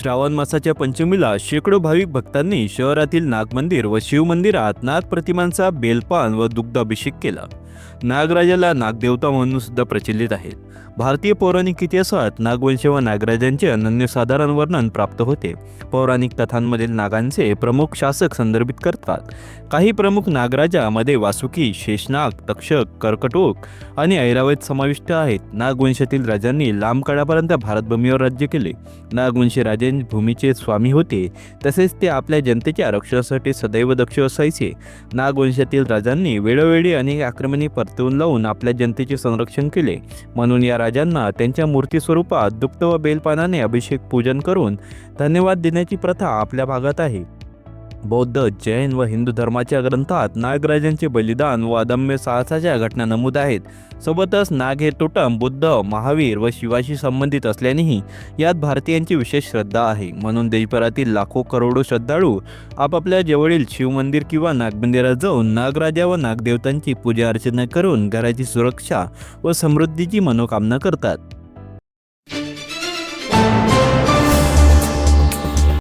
श्रावण मासाच्या पंचमीला शेकडो भाविक भक्तांनी शहरातील नागमंदिर व शिवमंदिरात नाथ प्रतिमांचा बेलपान व दुग्धाभिषेक केला. नागराजाला नागदेवता म्हणून सुद्धा प्रचलित आहेत भारतीय पौराणिक इतिहासात नागवंश व नागराजांचे अनन्यसाधारण वर्णन प्राप्त होते. पौराणिक कथांमधील नागांचे प्रमुख शासक संदर्भित करतात. काही प्रमुख नागराजामध्ये वासुकी शेषनाग तक्षक कर्कटोक आणि ऐरावत समाविष्ट आहेत. नागवंशातील राजांनी लांब काळापर्यंत भारतभूमीवर राज्य केले. नागवंशी राजे भूमीचे स्वामी होते. तसेच ते आपल्या जनतेच्या रक्षणासाठी सदैव दक्ष असायचे. नागवंशातील राजांनी वेळोवेळी अनेक आक्रमणे परतवून लावून आपल्या जनतेचे संरक्षण केले. म्हणून या राजांना त्यांच्या मूर्ती स्वरूपात दुप्त व बेलपानाने अभिषेक पूजन करून धन्यवाद देण्याची प्रथा आपल्या भागात आहे. बौद्ध जैन व हिंदू धर्माच्या ग्रंथात नागराजांचे बलिदान व अदम्य साहसाच्या घटना नमूद आहेत. सोबतच नाग हे टोटम बुद्ध महावीर व शिवाशी संबंधित असल्यानेही यात भारतीयांची विशेष श्रद्धा आहे. म्हणून देशभरातील लाखो करोडो श्रद्धाळू आपापल्या जवळील शिवमंदिर किंवा नागमंदिरात जाऊन नागराजा व नागदेवतांची पूजा अर्चना करून घराची सुरक्षा व समृद्धीची मनोकामना करतात.